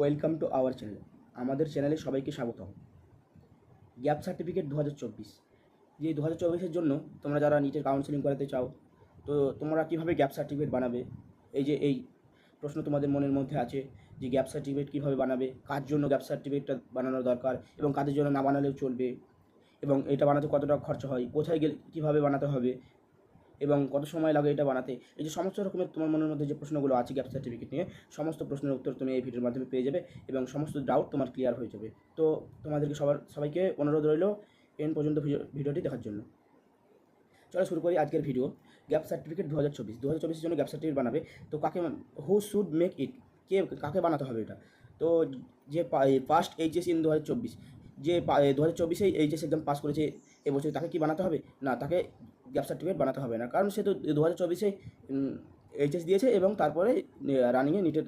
Welcome to our channel. আমাদের চ্যানেলে সবাইকে স্বাগতম। গ্যাপ সার্টিফিকেট দু হাজার চব্বিশ। যে দু হাজার চব্বিশের জন্য তোমরা যারা নিটের কাউন্সিলিং করাতে চাও, তো তোমরা কীভাবে গ্যাপ সার্টিফিকেট বানাবে? এই যে এই প্রশ্ন তোমাদের মনের মধ্যে আছে যে গ্যাপ সার্টিফিকেট কীভাবে বানাবে? কার জন্য গ্যাপ সার্টিফিকেটটা বানানোর দরকার? এবং কাদের জন্য না বানালেও চলবে? এবং এটা বানাতে কতটা খরচা হয়? কোথায় গেলে কীভাবে বানাতে হবে? এবং কত সময় লাগে এটা বানাতে? এই যে সমস্ত রকমের তোমার মনের মধ্যে যে প্রশ্নগুলো আছে গ্যাপ সার্টিফিকেট নিয়ে, সমস্ত প্রশ্নের উত্তর তুমি এই ভিডিওর মাধ্যমে পেয়ে যাবে এবং সমস্ত ডাউট তোমার ক্লিয়ার হয়ে যাবে। তো তোমাদেরকে সবার, সবাইকে অনুরোধ রইল এন পর্যন্ত ভিডিও- ভিডিওটি দেখার জন্য। চলো শুরু করি আজকের ভিডিও গ্যাপ সার্টিফিকেট দু হাজার চব্বিশ। দু হাজার চব্বিশের জন্য গ্যাপ সার্টিফিকেট বানাবে। তো কাকে হু শুড মেক ইট কে, কাকে বানাতে হবে এটা? তো যে ফার্স্ট এইচএস ইন দু হাজার চব্বিশ। যে দু হাজার চব্বিশে এইচএস এক্সাম পাস করেছে, এবছর তাকে কি বানাতে হবে? না, তাকে গ্যাপ সার্টিফিকেট বানাতে হবে না। কারণ সে তো দু হাজার চব্বিশে এইচএস দিয়েছে এবং তারপরে রানিংয়ে নিটের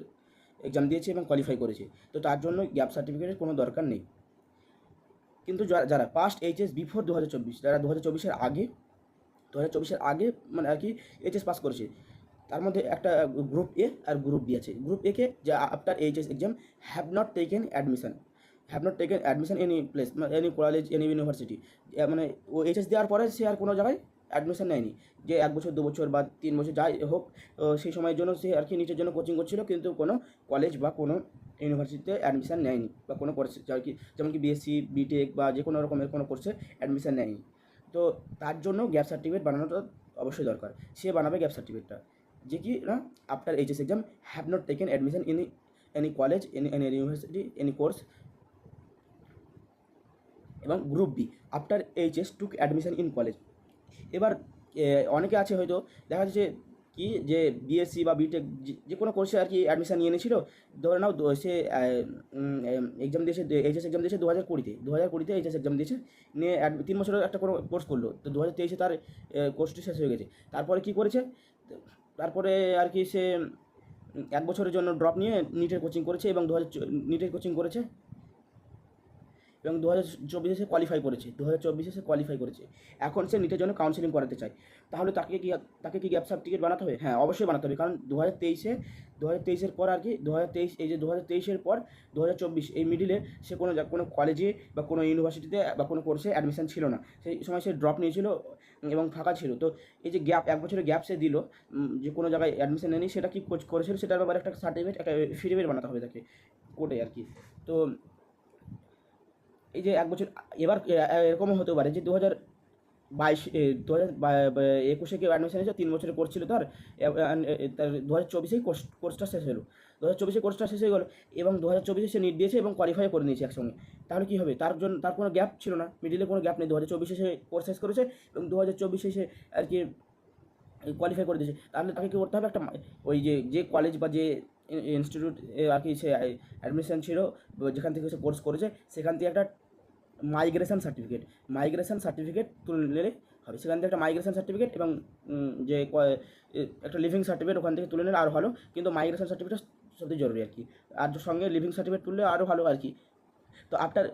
এক্সাম দিয়েছে এবং কোয়ালিফাই করেছে। তো তার জন্য গ্যাপ সার্টিফিকেটের কোনো দরকার নেই। কিন্তু যারা যারা পাস্ট এইচএস বিফোর দু হাজার চব্বিশ, যারা দু হাজার চব্বিশের আগে, দু হাজার চব্বিশের আগে মানে আর কি এইচএস পাস করেছে, তার মধ্যে একটা গ্রুপ এ আর গ্রুপ বি আছে। গ্রুপ এ কে যা after HS exam have not taken admission have not taken admission any place any college any university মানে ও এইচএস দেওয়ার পরে সে আর কোনো জায়গায় অ্যাডমিশন নেয়নি। যে এক বছর, দু বছর বা তিন বছর যাই হোক সেই সময়ের জন্য সে আর কি নিজের জন্য কোচিং করছিল, কিন্তু কোনো কলেজ বা কোনো ইউনিভার্সিটিতে অ্যাডমিশন নেয়নি বা কোনো কোর্স আর কি যেমন কি বিএসসি বিটেক বা যে কোনো রকমের কোনো কোর্সে অ্যাডমিশন নেয়নি। তো তার জন্য গ্যাপ সার্টিফিকেট বানানোটা অবশ্যই দরকার। সে বানাবে গ্যাপ সার্টিফিকেটটা যে কি না after HS exam have not taken admission in any college any any university any course এবং group B after HS took admission in college এবার অনেকে আছে হয়তো, দেখা যাচ্ছে কি যে বিএসসি বা বিটেক যে কোনো কোর্সে আর কি অ্যাডমিশন নিয়ে নিয়েছিল ধরে নাও সে এক্সাম দিয়েছে এইচএস এক্সাম দিয়েছে, দু হাজার কুড়িতে দু হাজার কুড়িতে এইচএস এক্সাম দিয়েছে, নিয়ে তিন বছরের একটা কোনো কোর্স করল, তো দু হাজার তেইশে তার কোর্সটি শেষ হয়ে গেছে। তারপরে কি করেছে? তারপরে আর কি সে, এক বছরের জন্য ড্রপ নিয়ে নিটের কোচিং করেছে এবং দু হাজার নিটের কোচিং করেছে। এবং দু হাজার চব্বিশে কোয়ালিফাই করেছে। দু হাজার চব্বিশে সে কোয়ালিফাই করেছে। এখন সে নিটের জন্য কাউন্সিলিং করাতে চায়। তাহলে তাকে কি তাকে কি গ্যাপ সার্টিফিকেট বানাতে হবে? হ্যাঁ অবশ্যই বানাতে হবে। কারণ দু হাজার তেইশে, দু হাজার তেইশের পর আর কি, দু হাজার তেইশ, এই যে দু হাজার তেইশের পর দু হাজার চব্বিশ, এই মিডিলে সে কোনো কোনো কলেজে বা কোনো ইউনিভার্সিটিতে বা কোনো কোর্সে অ্যাডমিশন ছিল না। সেই সময় সে ড্রপ নিয়েছিল এবং ফাঁকা ছিল। তো এই যে গ্যাপ এক বছরের গ্যাপ সে দিল যে কোনো জায়গায় অ্যাডমিশন নেয়নি, সেটা কি করেছিল, সেটার ব্যাপারে একটা সার্টিফিকেট একটা ফিডেভিট বানাতে হবে তাকে। কোর্টে আর কি। তো এই যে এক বছর, এবার এরকমও হতে পারে যে দু হাজার বাইশ দু হাজার একুশে কেউ অ্যাডমিশন হয়েছে তিন বছরে কোর্স ছিল তার দু হাজার চব্বিশেই কোর্স কোর্সটা শেষ হলো। দু হাজার চব্বিশে কোর্সটা শেষ হয়ে গেলো, এবং দু হাজার চব্বিশে সে নিট দিয়েছে এবং কোয়ালিফাই করে নিয়েছে একসঙ্গে। তাহলে কী হবে? তার জন্য তার কোনো গ্যাপ ছিল না। মিডিলে কোনো গ্যাপ নেই। দু হাজার চব্বিশে সে কোর্স শেষ করেছে এবং দু হাজার চব্বিশে সে আর কি কোয়ালিফাই করে দিয়েছে। তাহলে তাকে কী করতে হবে? একটা ওই যে যে কলেজ বা যে ইনস্টিটিউট আর কি সে অ্যাডমিশন ছিল, যেখান থেকে সে কোর্স করেছে, সেখান থেকে একটা মাইগ্রেশন সার্টিফিকেট মাইগ্রেশন সার্টিফিকেট তুলে নিলে হবে। সেখান থেকে একটা মাইগ্রেশন সার্টিফিকেট এবং যে একটা লিভিং সার্টিফিকেট ওখান থেকে তুলে নিলে আরও ভালো। কিন্তু মাইগ্রেশন সার্টিফিকেট সত্যি জরুরি আর কি। আর সঙ্গে লিভিং সার্টিফিকেট তুললে আরও ভালো আর কি। তো after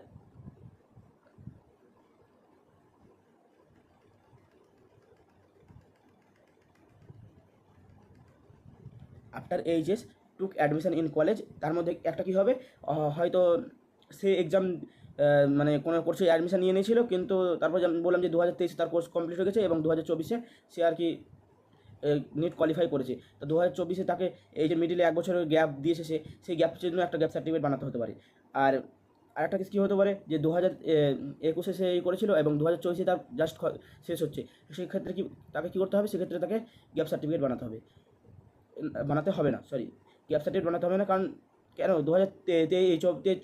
after HS took admission in college তার মধ্যে একটা কী হবে হয়তো সে এক্সাম মানে কোনো কোর্সে অ্যাডমিশন নিয়ে নিয়েছিল, কিন্তু তারপর বললাম যে দু হাজার তেইশে তার কোর্স কমপ্লিট হয়ে গেছে এবং দু হাজার চব্বিশে সে আর কি নিট কোয়ালিফাই করেছে। তো দু হাজার চব্বিশে তাকে এই যে মিডিলে এক বছরের গ্যাপ দিয়েছে সে, সেই গ্যাপের জন্য একটা গ্যাপ সার্টিফিকেট বানাতে হতে পারে। আর আরেকটা কেস কী হতে পারে, যে দু হাজার একুশে সে এই করেছিল এবং দু হাজার চব্বিশে তার জাস্ট শেষ হচ্ছে। সেক্ষেত্রে কি, তাকে কী করতে হবে? সেক্ষেত্রে তাকে গ্যাপ সার্টিফিকেট বানাতে হবে। বানাতে হবে না সরি গ্যাপ সার্টিফিকেট বানাতে হবে না, কারণ কেন? দু হাজার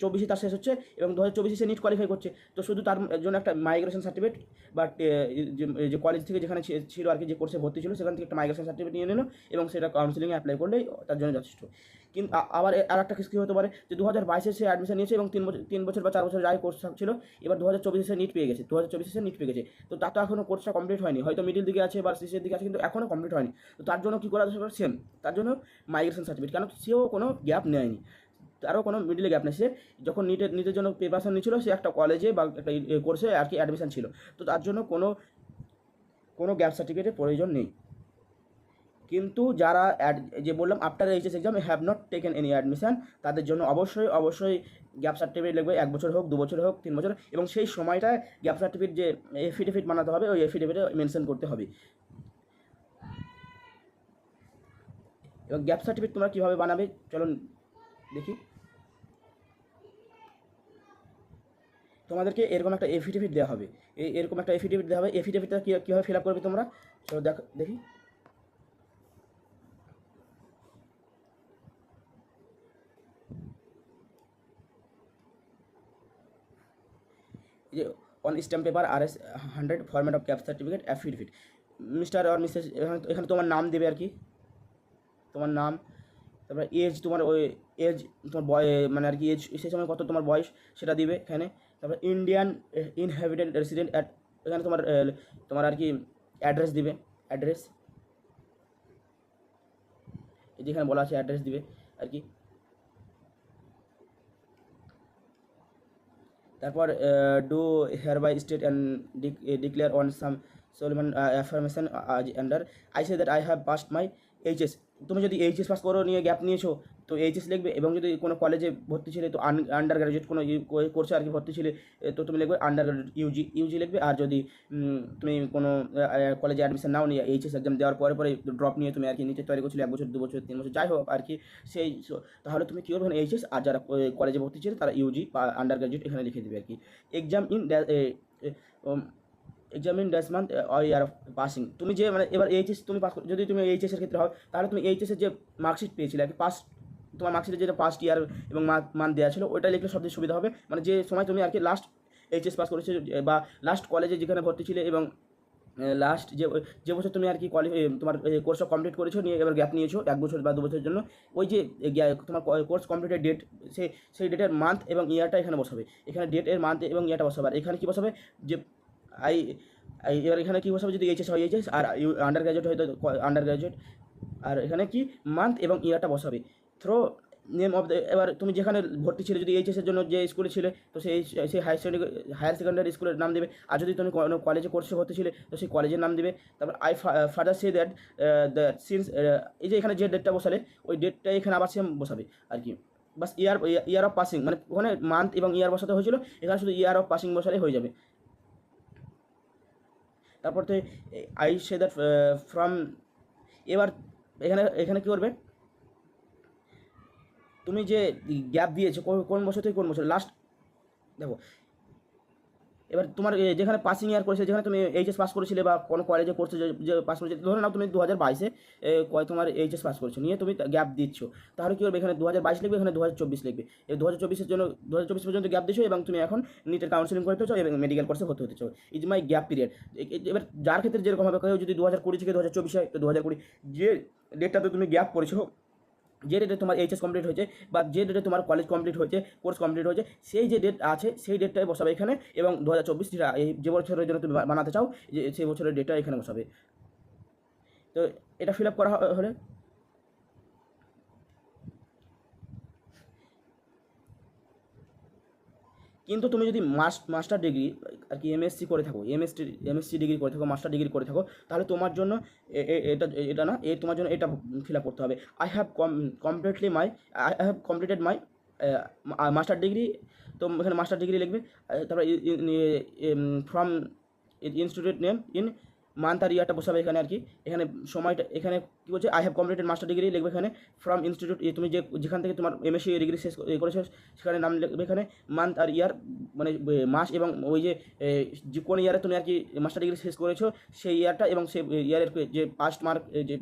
চব্বিশে তার শেষ হচ্ছে এবং দু হাজার চব্বিশে সে নিট কোয়ালিফাই করছে। তো শুধু তার জন্য একটা মাইগ্রেশন সার্টিফিকেট বা যে কলেজ থেকে যেখানে ছিল আর কি, যে কোর্সে ভর্তি ছিল, সেখান থেকে একটা মাইগ্রেশন সার্টিফিকেট নিয়ে নিল এবং সেটা কাউন্সিলিংয়ে অ্যাপ্লাই করলেই তার জন্য যথেষ্ট। কিন্তু আবার আর একটা কী হতে পারে? যে দু হাজার বাইশে সে অ্যাডমিশন নিয়েছে এবং তিন বছর তিন বছর বা চার বছর যাই কোর্স ছিল। এবার দু হাজার চব্বিশে সে নিট পেয়ে গেছে। দু হাজার চব্বিশে সে নিট পেয়ে গেছে। তো তার তো এখনও কোর্সটা কমপ্লিট হয়নি। হয়তো মিডিল দিকে আছে বা শেষের দিকে আছে, কিন্তু এখনও কমপ্লিট হয়নি। তো তার জন্য কী করা দরকার? সেম তার জন্য মাইগ্রেশন সার্টিফিকেট কারণ সেও কোনো গ্যাপ নেয়নি। তারও কোনো মিডিলে গ্যাপ নেই। সে যখন নিটের নিটের জন্য প্রিপারেশন নিচ্ছিল সে একটা কলেজে বা একটা কোর্সে আর কি অ্যাডমিশন ছিল। তো তার জন্য কোনো কোনো গ্যাপ সার্টিফিকেটের প্রয়োজন নেই। কিন্তু যারা যে বললাম after HS exam have not taken any admission তাদের জন্য অবশ্যই অবশ্যই গ্যাপ সার্টিফিকেট লাগবে, এক বছর হোক, দু বছর হোক, তিন বছর এবং সেই সময়টায় গ্যাপ সার্টিফিকেট যে এফিডেভিট বানাতে হবে, ওই এফিডেভিটে মেনশন করতে হবে। এবং গ্যাপ সার্টিফিকেট তোমরা কীভাবে বানাবে, চলুন দেখি। তোমাদেরকে এরকম একটা এফিডেভিট দেওয়া হবে। এরকম একটা এফিডেভিট দেওয়া হবে। এফিডেভিটটা কীভাবে ফিল আপ করবে তোমরা, চলো দেখ, দেখি। যে on stamp paper R S hundred format of gap certificate affidavit mister R Mrs এখানে তোমার নাম দেবে আর কি। তোমার নাম, তারপরে এজ তোমার ওই এজ তোমার বয় মানে আর কি এজ সেই সময় কত তোমার বয়স, সেটা দিবে এখানে। তারপরে ইন্ডিয়ান ইনহ্যাবিটেন্ট রেসিডেন্ট অ্যাট এখানে তোমার তোমার আর কি অ্যাড্রেস দিবে অ্যাড্রেস যেখানে বলা আছে অ্যাড্রেস দিবে আর কি। তারপর do hereby state and declare on some solemn affirmation under I say that I have passed my HS তুমি যদি এইচএস পাস করো, নিয়ে গ্যাপ নিয়েছো তো এইচএস লিখবে এবং যদি কোনো কলেজে ভর্তি ছিলে তো আন্ডার গ্রাজুয়েট কোনো কোর্সে আর কি ভর্তি ছিলে তো তুমি লিখবে আন্ডার গ্রাজুয়েট ইউজি ইউজি লিখবে। আর যদি তুমি কোনো কলেজে অ্যাডমিশন নাও নিয়ে এইচএস এক্সাম দেওয়ার পরে পরে ড্রপ নিয়ে তুমি আর কি নিচে তৈরি করছিলে, এক বছর, দু বছর, তিন বছর, যাই হোক আর কি সেই তাহলে তুমি কী করবে এইচএস আর যারা কলেজে ভর্তি ছিল তারা ইউজি বা আন্ডার গ্রাজুয়েট এখানে লিখে দেবে আর কি exam in exam in dash month year of passing তুমি যে মানে এবার এইচএস তুমি পাস যদি তুমি এইচএসের ক্ষেত্রে হও, তাহলে তুমি এইচএসের যে মার্কশিট পেয়েছিলে আর কি পাস তোমার মার্কশিটে যেটা ফার্স্ট ইয়ার এবং মান দেওয়া ছিল, ওইটা লিখলে সবচেয়ে সুবিধা হবে। মানে যে সময় তুমি আর কি লাস্ট এইচএস পাস করেছ বা লাস্ট কলেজে যেখানে ভর্তি ছিলে এবং লাস্ট যে যে বছর তুমি আর কি কোয়ালি তোমার কোর্সটা কমপ্লিট করেছ, নিয়ে এবার গ্যাপ নিয়েছো এক বছর বা দু বছরের জন্য, ওই যে তোমার কোর্স কমপ্লিটের ডেট সেই সেই ডেটের মান্থ এবং ইয়ারটা এখানে বসাবে। এখানে ডেট এর মান্থ এবং ইয়ারটা বসাবে। আর এখানে কি বসাবে? যে আই এবার এখানে কী বসাবে? যদি এইচএস হয় এইচএস আর আন্ডার গ্রাজুয়েট হয়তো আন্ডার গ্রাজুয়েট আর এখানে কি মান্থ এবং ইয়ারটা বসাবে। থ্রো নেম অফ দ্য এবার তুমি যেখানে ভর্তি ছিলে, যদি এইচএসের জন্য যে স্কুলে ছিলে, তো সেই সেই হায়ার সেকেন্ডারি হায়ার সেকেন্ডারি স্কুলের নাম দেবে। আর যদি তুমি কোনো কলেজে কোর্সে ভর্তি ছিলে, তো সেই কলেজের নাম দেবে। তারপর I further say that that since এই যে এখানে যে ডেটটা বসালে, ওই ডেটটা এখানে আবার সেম বসাবে আর কি। বাস ইয়ার ইয়ার অফ পাসিং মানে ওখানে মান্থ এবং ইয়ার বসাতে হয়েছিল, এখানে শুধু ইয়ার অফ পাসিং বসালে হয়ে যাবে। তারপর তো আই সে দ্যাট ফ্রম এবার এখানে এখানে কী করবে? তুমি যে গ্যাপ দিয়েছ কোন- বছর থেকে কোন বছর? লাস্ট দেখো, এবার তোমার যেখানে পাসিং ইয়ার করেছে যেখানে তুমি এইচএস পাস করেছিলে বা কোনো কলেজে কোর্সে যে পাস করেছে ধরে নাও তুমি দু হাজার বাইশে কয় তোমার এইচএস পাস করেছ, নিয়ে তুমি গ্যাপ দিচ্ছ। তাহলে কী করবে এখানে দু হাজার বাইশ লিখবে, এখানে দু হাজার চব্বিশ লিখবে। এই দু হাজার চব্বিশের জন্য দু হাজার চব্বিশ পর্যন্ত গ্যাপ দিচ্ছ এবং তুমি এখন নিটের কাউন্সিলিং করতে চাও এবং মেডিকেল কোর্সে ভর্তি হতে চাও। ইজ মাই গ্যাপ পিরিয়ড এবার যার ক্ষেত্রে যেরকম হবে, কেউ যদি দু হাজার কুড়ি থেকে দু হাজার চব্বিশ তো দু হাজার কুড়ি, যে ডেটটাতে তুমি গ্যাপ করেছ যে ডেটে তোমার এইচএস কমপ্লিট হয়েছে বা যে ডেটে তোমার কলেজ কমপ্লিট হয়েছে কোর্স কমপ্লিট হয়েছে, সেই যে ডেট আছে, সেই ডেটটাই বসাবে এখানে এবং দু হাজার চব্বিশ এই যে বছরের জন্য তুমি বানাতে চাও, যে সেই বছরের ডেটটা এখানে বসাবে। তো এটা ফিল আপ করা হলে কিন্তু তুমি যদি মাস মাস্টার ডিগ্রি আর কি এমএসসি করে থাকো এমএসসি এমএসসি ডিগ্রি করে থাকো মাস্টার ডিগ্রি করে থাকো, তাহলে তোমার জন্য এটা এটা না, এ, তোমার জন্য এটা ফিল আপ করতে হবে। I have completely my I have completed my master degree তো এখানে মাস্টার ডিগ্রি লিখবে তারপরে from institute name in month আর ইয়ারটা বসাবে এখানে আর কি। এখানে সময়টা, এখানে কী বলছে? I have completed master degree লিখবে এখানে ফ্রম ইনস্টিটিউট তুমি যে, যেখান থেকে তোমার এমএসসি ডিগ্রি শেষ করেছ, সেখানে নাম লিখবে এখানে মান্থ আর ইয়ার মানে মাস এবং ওই যে যে কোন ইয়ারে তুমি আর কি মাস্টার ডিগ্রি শেষ করেছ, সেই ইয়ারটা এবং সেই ইয়ারের যে পাস্ট মার্ক যে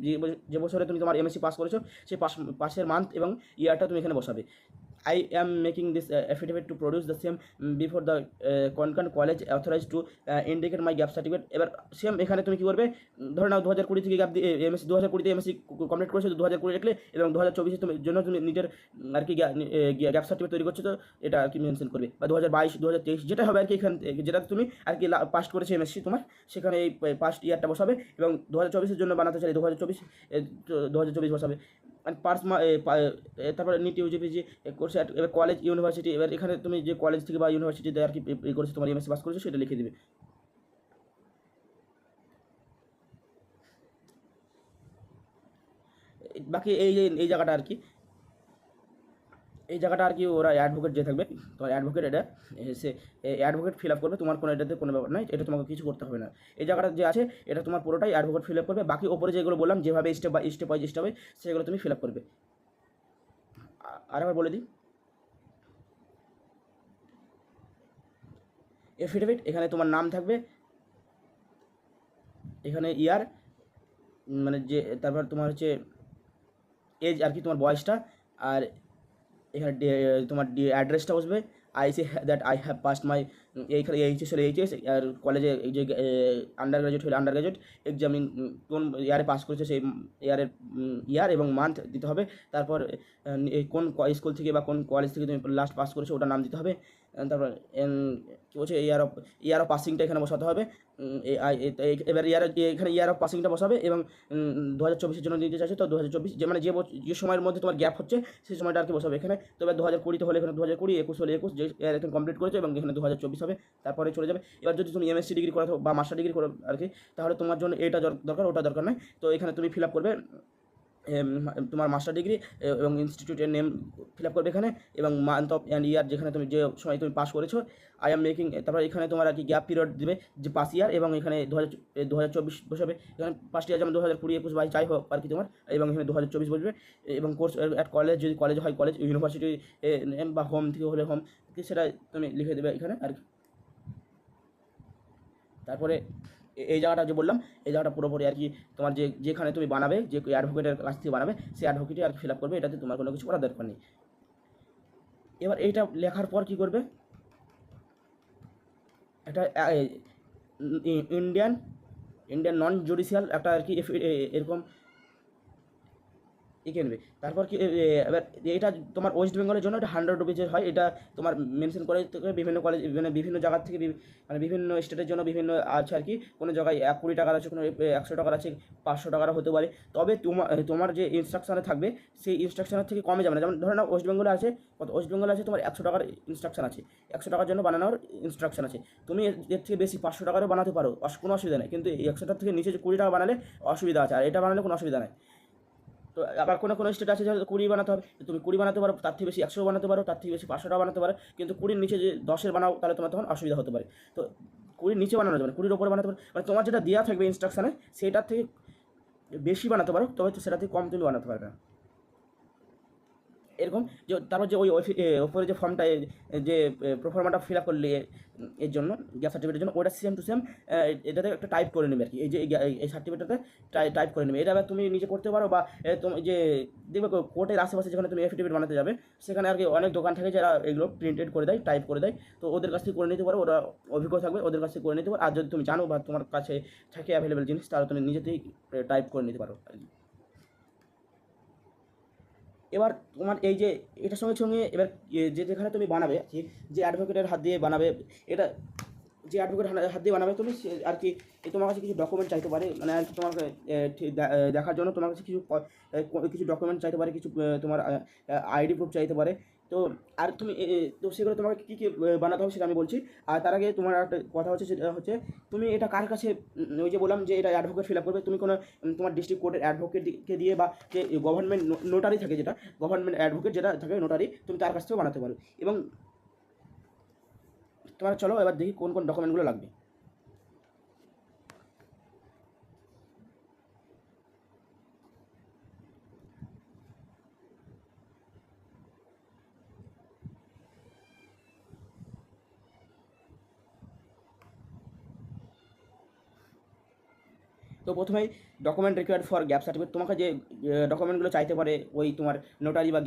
যে বছরে তুমি তোমার এমএসসি পাস করেছ, সেই পাস পাসের মান্থ এবং ইয়ারটা তুমি এখানে বসাবে। I am making this uh, affidavit to produce the same mm, before the uh, concurrent college authorized to uh, indicate my gap certificate. এবার সেম এখানে তুমি কি করবে? ধরে নাও দু হাজার কুড়ি থেকে গ্যাপ দিয়ে এমএসসি দু হাজার কুড়িতে এমএসসি কমপ্লিট করেছ দু হাজার কুড়ি লিখলে এবং দু হাজার চব্বিশে তুমি জন্য তুমি নিজের আর কি গ্যাপ সার্টিফিকেট তৈরি করছ তো এটা আর কি মেনশন করবে। বা দু হাজার বাইশ দু হাজার তেইশ যেটা হবে আর কি এখান যেটা তুমি আর কি পাস করেছ এমএসসি তোমার সেখানে এই পাস্ট ইয়ারটা বসাবে এবং দু হাজার চব্বিশের জন্য বানাতে চাই দু হাজার চব্বিশ দু হাজার চব্বিশ বসাবে। পার্স তারপরে নিট যে করছে এবার কলেজ ইউনিভার্সিটি এবার এখানে তুমি যে কলেজ থেকে বা ইউনিভার্সিটিতে আর কি করেছ তোমার এমএসসি পাস করেছ সেটা লিখে দেবে। বাকি এই এই জায়গাটা আর কি। এই জায়গাটা আর কি ওরা অ্যাডভোকেট যে থাকবে। তো অ্যাডভোকেট এটা সে অ্যাডভোকেট ফিল আপ করবে। তোমার কোনো এটাতে কোনো ব্যাপার নাই, এটা তোমাকে কিছু করতে হবে না। এই জায়গাটা যে আছে, এটা তোমার পুরোটাই অ্যাডভোকেট ফিল আপ করবে। বাকি ওপরে যেগুলো বললাম, যেভাবে step by step by step হবে সেগুলো তুমি ফিল আপ করবে। আরেকবার বলে দিই। এফিডেভিট এখানে তোমার নাম থাকবে। এখানে ইয়ার মানে যে, তারপর তোমার হচ্ছে এজ আর কি তোমার বয়সটা। আর এখানে তোমার ডি অ্যাড্রেসটা বসবে। I say that I have passed my এইখানে এইচএস হলে এইচএস আর কলেজে এই যে আন্ডার গ্রাজুয়েট হলে আন্ডার গ্রাজুয়েট এক্সামিন কোন ইয়ারে পাস করেছে সেই ইয়ারের ইয়ার এবং মান্থ দিতে হবে। তারপর কোন স্কুল থেকে বা কোন কলেজ থেকে তুমি লাস্ট পাস করেছ ওটা নাম দিতে হবে। তারপর কী বলছে ইয়ার অফ ইয়ার অফ পাসিংটা এখানে বসাতে হবে। এবার ইয়ার এখানে ইয়ার অফ পাসিংটা বসাবে এবং দু হাজার চব্বিশের জন্য দিতে চাইছে। তো দু হাজার চব্বিশ, যে মানে যে যে সময়ের মধ্যে তোমার গ্যাপ হচ্ছে, সেই সময়টা আর কি বসাবে এখানে। তো এবার দু হাজার কুড়িতে হলে এখানে দু হাজার কুড়ি, একুশ হলে একুশ, যে ইয়ার এখন কমপ্লিট করেছে এবং এখানে দু হাজার চব্বিশ হবে। তারপরে চলে যাবে। এবার যদি তুমি এমএসসি ডিগ্রি করো বা মাস্টার ডিগ্রি করো আর কি, তাহলে তোমার জন্য এটা দর- দরকার, ওটা দরকার নয়। তো এখানে তুমি ফিল আপ করবে। তোমার মাস্টার ডিগ্রি এবং ইনস্টিটিউটের নেম ফিল আপ করবে এখানে, এবং মান্থ অফ অ্যান্ড ইয়ার যেখানে তুমি যে সময় তুমি পাস করেছ আই এম মেকিং তারপর এখানে তোমার আর কি গ্যাপ পিরিয়ড দেবে যে পাস ইয়ার এবং এখানে দু হাজার দু হাজার চব্বিশ বসাবে। এখানে ফার্স্ট ইয়ার যেমন দু হাজার কুড়ি, একুশ, বাইশ, যাই হোক আর কি তোমার, এবং এখানে দু হাজার চব্বিশ বসবে। এবং কোর্স অ্যাট কলেজ যদি কলেজ হয় কলেজ ইউনিভার্সিটি নেম বা হোম থেকে হলে হোম সেটা তুমি লিখে দেবে এখানে আর কি। তারপরে এই জায়গাটা যে বললাম, এই জায়গাটা পুরোপুরি আর কি তোমার যে যেখানে তুমি বানাবে, যে অ্যাডভোকেটের কাছ থেকে বানাবে, সেই অ্যাডভোকেটই আর ফিল আপ করবে, এটাতে তোমার কোনো কিছু করার দরকার নেই। এবার এইটা লেখার পর কি করবে? একটা ইন্ডিয়ান ইন্ডিয়ান নন জুডিশিয়াল একটা আর কি এরকম এঁকে নেবে তারপর কি এবার এটা তোমার ওয়েস্ট বেঙ্গলের জন্য এটা হান্ড্রেড রুপিজের হয়। এটা তোমার মেনশন করে বিভিন্ন কলেজ মানে বিভিন্ন জায়গা থেকে মানে বিভিন্ন স্টেটের জন্য বিভিন্ন আছে আর কি। কোনো জায়গায় এক কুড়ি টাকার আছে, কোনো একশো টাকার আছে, পাঁচশো টাকার হতে পারে। তবে তোমার তোমার যে ইনস্ট্রাকশানে থাকবে, সেই ইনস্ট্রাকশনের থেকে কমে যাবে না। যেমন ধরো না ওয়েস্ট বেঙ্গলে আছে ওয়েস্ট বেঙ্গলে আছে তোমার একশো টাকার ইনস্ট্রাকশন আছে। একশো টাকার জন্য বানানোর ইনস্ট্রাকশন আছে। তুমি এর থেকে বেশি পাঁচশো টাকারও বানাতে পারো কোনো অসুবিধা নেই। কিন্তু একশোটার থেকে নিচে কুড়ি টাকা বানালে অসুবিধা আছে। আর এটা বানালে কোনো অসুবিধা নেই। তো আবার কোনো কোনো স্টেট আছে যে কুড়ি বানাতে হবে তুমি কুড়ি বানাতে পারো, তার থেকে বেশি একশো বানাতে পারো, তার থেকে বেশি পাঁচশোটা বানাতে পারো, কিন্তু কুড়ির নিচে যে দশের বানাও, তাহলে তোমার তখন অসুবিধা হতে পারে। তো কুড়ির নিচে বানানো যাবে কুড়ির ওপরে বানাতে পারো। মানে তোমার যেটা দেওয়া থাকবে ইনস্ট্রাকশানে সেটার থেকে বেশি বানাতে পারো, তবে সেটা থেকে কম তুমি বানাতে পারবে না। এরকম যে তারপর যে ওই ওপরে যে ফর্মটা যে প্রফর্মাটা ফিল আপ করলে এর জন্য, গ্যাস সার্টিফিকেটের জন্য ওটা সেম টু সেম এটাতে একটা টাইপ করে নেবে আর কি এই যে, এই সার্টিফিকেটটাতে টাইপ করে নেবে। এটা তুমি নিজে করতে পারো বা তুমি, যে, দেখবে কোর্টের আশেপাশে যেখানে তুমি এফিডেভিট বানাতে যাবে, সেখানে আর কি অনেক দোকান থাকে যারা এগুলো প্রিন্টেড করে দেয় টাইপ করে দেয়। তো ওদের কাছ থেকে করে নিতে পারো, ওরা অভিজ্ঞ থাকবে, ওদের কাছ থেকে করে নিতে পারো। আর যদি তুমি জানো বা তোমার কাছে থাকে অ্যাভেলেবেল জিনিস, তাহলে তুমি নিজেতেই টাইপ করে নিতে পারো। আর কি এবার তোমার এই যে, এটার সঙ্গে সঙ্গে এবার যে যেখানে তুমি বানাবে ঠিক যে অ্যাডভোকেটের হাত দিয়ে বানাবে, এটা, যে অ্যাডভোকেট হাত দিয়ে বানাবে, তুমি আর কি তোমার কাছে কিছু ডকুমেন্ট চাইতে পারে মানে আর কি তোমার দেখার জন্য তোমার কাছে কিছু কিছু ডকুমেন্ট চাইতে পারে, কিছু তোমার আইডি প্রুফ চাইতে পারে। তো আর তুমি তো সেগুলো তোমাকে কী কী বানাতে হবে সেটা আমি বলছি। আর তার আগে তোমার একটা কথা হচ্ছে সেটা হচ্ছে, তুমি এটা কার কাছে ওই যে বললাম যে এটা অ্যাডভোকেট ফিল আপ করবে, তুমি কোনো তোমার ডিস্ট্রিক্ট কোর্টের অ্যাডভোকেটকে দিয়ে বা যে গভর্নমেন্ট নোটারি থাকে যেটা গভর্নমেন্ট অ্যাডভোকেট যেটা থাকে নোটারি তুমি তার কাছ থেকেও বানাতে পারো। এবং, তোমার চলো এবার দেখি কোন কোন ডকুমেন্টগুলো লাগবে। তো প্রথমেই document required for gap certificate তোমাকে যে ডকুমেন্টগুলো চাইতে পারে ওই তোমার নোটারি বা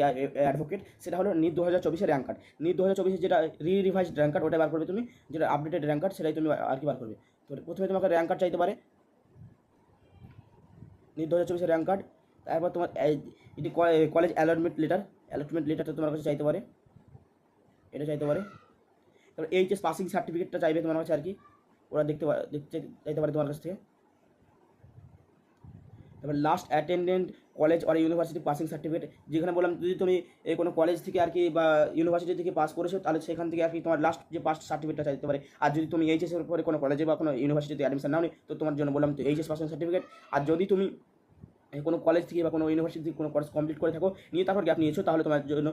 অ্যাডভোকেট সেটা হলো নিট দু হাজার চব্বিশের র্যাঙ্ক কার্ড নিট দু হাজার চব্বিশের যেটা রি রিভাইজড র্যাঙ্ক কার্ড ওটা বার করবে তুমি, যেটা আপডেটেড র্যাঙ্ক কার্ড সেটাই তুমি আর কি বার করবে। তো প্রথমে তোমাকে র্যাঙ্ক কার্ড চাইতে পারে। নিট দু হাজার চব্বিশের র্যাঙ্ক কার্ড তারপর তোমার এটি কলেজ অ্যালটমেন্ট লেটার অ্যালটমেন্ট লেটারটা তোমার কাছে চাইতে পারে। এটা চাইতে পারে। তারপর এইচএস পাসিং সার্টিফিকেটটা চাইবে তোমার কাছে আর কি। ওরা দেখতে দেখতে চাইতে পারে তোমার কাছ থেকে। তারপর লাস্ট অ্যাটেন্ডেন্ট কলেজ আর ইউনিভার্সিটি পাসিং সার্টিফিকেট যেখানে বললাম যদি তুমি এই কোনো কলেজ থেকে আর কি বা ইউনিভার্সিটি থেকে পাস করেছ, তাহলে সেখান থেকে আর কি তোমার লাস্ট যে পাস সার্টিফিকেটটা চাইতে পারে। আর যদি তুমি এইচএস এর পরে কোনো কলেজে বা কোনো ইউনিভার্সিটিতে অ্যাডমিশন নাও তো তোমার জন্য বললাম তো এইচএস পাসিং সার্টিফিকেট আর যদি তুমি কোনো কলেজ থেকে বা কোনো ইউনিভার্সিটি থেকে কোনো কোর্স কমপ্লিট করে থাকো, নিয়ে তারপর গ্যাপ নিয়েছো, তাহলে তোমার জন্য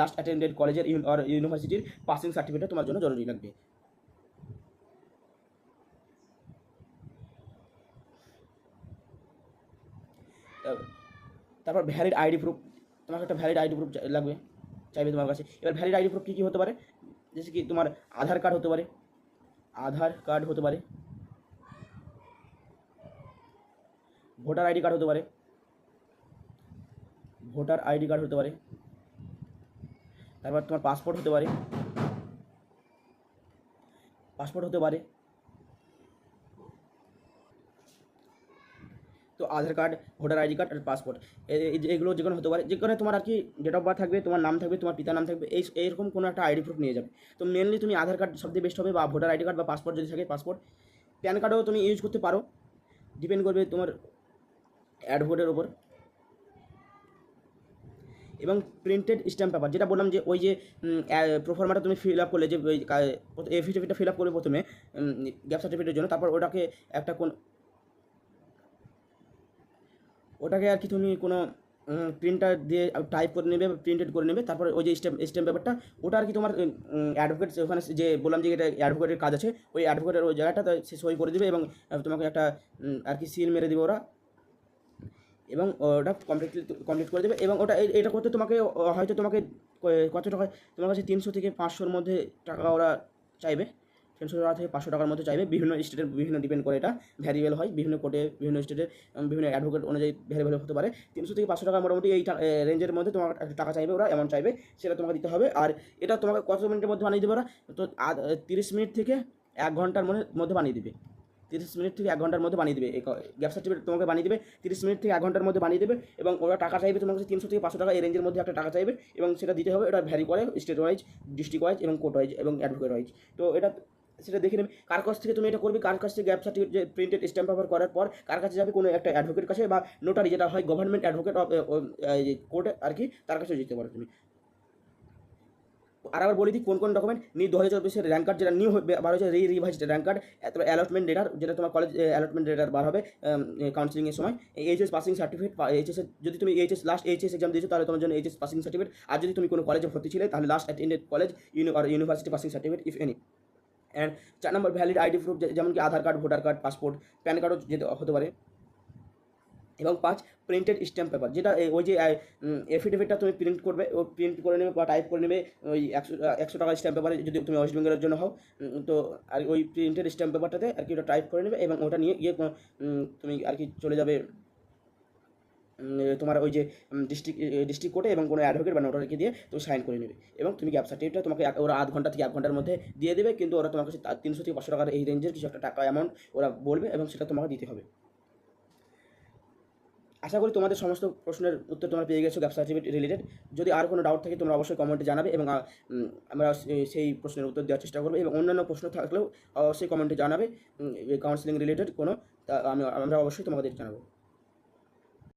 লাস্ট অ্যাটেন্ডেড কলেজের ইউনিভার্সিটির পাসিং সার্টিফিকেট তোমার জন্য জরুরি লাগবে তা- তারপর ভ্যালিড আইডি প্রুফ তোমাকে একটা ভ্যালিড আইডি প্রুফ লাগবে, চাইবে তোমার কাছে। এবার ভ্যালিড আইডি প্রুফ কী কী হতে পারে? জেসে কি তোমার আধার কার্ড হতে পারে? আধার কার্ড হতে পারে। ভোটার আইডি কার্ড হতে পারে। ভোটার আইডি কার্ড হতে পারে। তারপর তোমার পাসপোর্ট হতে পারে। পাসপোর্ট হতে পারে। Aadhaar card, voter ID card আর পাসপোর্ট। এগুলো যে কোনো হতে পারে যেখানে তোমার আর কি ডেট অফ বার্থ থাকবে, তোমার নাম থাকবে, তোমার পিতার নাম থাকবে, এই, এইরকম কোনো একটা আইডি প্রুফ নিয়ে যাবে। তো মেনলি তুমি আধার কার্ড সবথেকে বেস্ট হবে বা ভোটার আইডি কার্ড বা পাসপোর্ট যদি থাকে, পাসপোর্ট। প্যান কার্ডও তুমি ইউজ করতে পারো। ডিপেন্ড করবে তোমার অ্যাডভোটের ওপর এবং প্রিন্টেড স্ট্যাম্প পেপার যেটা বললাম যে ওই যে প্রোফর্মাটা তুমি ফিল আপ করলে যে, ওই এফিডেভিটটা ফিল আপ করবে প্রথমে গ্যাপ সার্টিফিকেটের জন্য। তারপর ওটাকে একটা কোন ওটাকে আর কি তুমি কোনো প্রিন্টার দিয়ে টাইপ করে নেবে প্রিন্টেড করে নেবে, তারপর ওই যে স্ট্যাম্প স্ট্যাম্প পেপারটা ওটা আর কি তোমার অ্যাডভোকেট ওখানে যে বললাম যে এটা অ্যাডভোকেটের কাজ আছে, ওই অ্যাডভোকেটের ওই জায়গাটা সে সই করে দেবে এবং তোমাকে একটা আর কি সিল মেরে দেবে ওরা। এবং ওটা কমপ্লিট কমপ্লিট করে দেবে এবং ওটা এটা করতে তোমাকে হয়তো তোমাকে কত টাকা তোমার কাছে তিনশো থেকে পাঁচশোর মধ্যে টাকা ওরা চাইবে। তিনশো টাকা থেকে পাঁচশো টাকার মধ্যে চাইবে। বিভিন্ন স্টেটের বিভিন্ন ডিপেন্ড করে এটা। ভ্যারিয়েবল হয়। বিভিন্ন কোর্টে বিভিন্ন স্টেটের বিভিন্ন অ্যাডভোকেট অনুযায়ী ভ্যারিয়েবল হতে পারে। তিনশো থেকে পাঁচশো টাকা মোটামুটি এই রেঞ্জের মধ্যে তোমার টাকা চাইবে। ওরা অ্যামাউন্ট চাইবে। সেটা তোমাকে দিতে হবে। আর এটা তোমাকে কত মিনিটের মধ্যে বানিয়ে দেবে ওরা? তো তিরিশ মিনিট থেকে এক ঘণ্টার মধ্যে বানিয়ে দেবে। তিরিশ মিনিট থেকে এক ঘণ্টার মধ্যে বানিয়ে দেবে। গ্যাপ সার্টিফিকেট তোমাকে বানিয়ে দেবে। তিরিশ মিনিট থেকে এক ঘণ্টার মধ্যে বানিয়ে দেবে এবং ওরা টাকা চাইবে তোমার কাছে তিনশো থেকে পাঁচশো টাকা। এই রেঞ্জের মধ্যে একটা টাকা চাইবে এবং সেটা দিতে হবে। এটা ভ্যারি করে স্টেট ওয়াইজ ডিস্ট্রিক্ট ওয়াইজ এবং কোর্ট ওয়াইজ এবং অ্যাডভোকেট ওয়াইজ তো এটা সেটা দেখে নেবে। কার কাছ থেকে তুমি এটা করবে, কার কাছ থেকে গ্যাপ সার্টিফিকেট যে প্রিন্টেড স্ট্যাম্প পেপার করার পর, কার কাছে যাবে কোনো একটা অ্যাডভোকেট কাছে বা নোটারি যেটা হয় গভর্নমেন্ট অ্যাডভোকেট অফ কোর্টে আর কি, তার কাছে যেতে পারো তুমি। আর আবার বলে দিই, কোন কোন ডকুমেন্ট নিউ দু হাজার চব্বিশের র্যাঙ্ক কার্ড যেটা নিউ বার হয়েছে রি রিভাইজড র্যাঙ্ক কার্ড তারপর অ্যালটমেন্ট ডেটার যেটা তোমার কলেজ অ্যালটমেন্ট লেটার বার হবে কাউন্সিলিংয়ের সময়। এইচএস পাসিং সার্টিফিকেট এইচএস যদি তুমি এইচএস লাস্ট এইচএস এক্সাম দিয়েছ, তাহলে তোমার জন্য এইচএস পাসিং সার্টিফিকেট আর যদি তুমি কোনো কলেজে ভর্তি ছিলে, তাহলে last attended college uni university passing certificate if any and চার নম্বর ভ্যালিড আইডি প্রুফ যেমন কি Aadhaar card voter card passport PAN কার্ডও যেতে হতে পারে। এবং পাঁচ প্রিন্টেড স্ট্যাম্প পেপার যেটা ওই যে এফিডেভিটটা তুমি প্রিন্ট করবে, ও প্রিন্ট করে নেবে বা টাইপ করে নেবে, ওই একশো একশো টাকার স্ট্যাম্প পেপারে যদি তুমি ওয়েস্ট বেঙ্গলের জন্য হও তো আর ওই প্রিন্টেড স্ট্যাম্প পেপারটাতে আর কি ওটা টাইপ করে নেবে এবং ওটা নিয়ে গিয়ে তুমি আর কি চলে যাবে তোমার ওই যে ডিস্ট্রিক্ট ডিস্ট্রিক্ট কোর্টে এবং কোনো অ্যাডভোকেট বা নোটারিকে দিয়ে তুমি সাইন করে নেবে। এবং তুমি গ্যাপ সার্টিফিকেটটা তোমাকে ওরা আধ ঘণ্টা থেকে এক ঘণ্টার মধ্যে দিয়ে দেবে, কিন্তু ওরা তোমাকে তিনশো থেকে পাঁচশো টাকার এই রেঞ্জের কিছু একটা টাকা অ্যামাউন্ট ওরা বলবে এবং সেটা তোমাকে দিতে হবে। আশা করি তোমাদের সমস্ত প্রশ্নের উত্তর তোমরা পেয়ে গেছো গ্যাপ সার্টিফিকেট রিলেটেড যদি আর কোনো ডাউট থাকে তোমরা অবশ্যই কমেন্টে জানাবে এবং আমরা সেই প্রশ্নের উত্তর দেওয়ার চেষ্টা করব এবং অন্যান্য প্রশ্ন থাকলেও অবশ্যই কমেন্টে জানাবে। কাউন্সিলিং রিলেটেড কোনো, তা, আমি, আমরা অবশ্যই তোমাদের জানাব।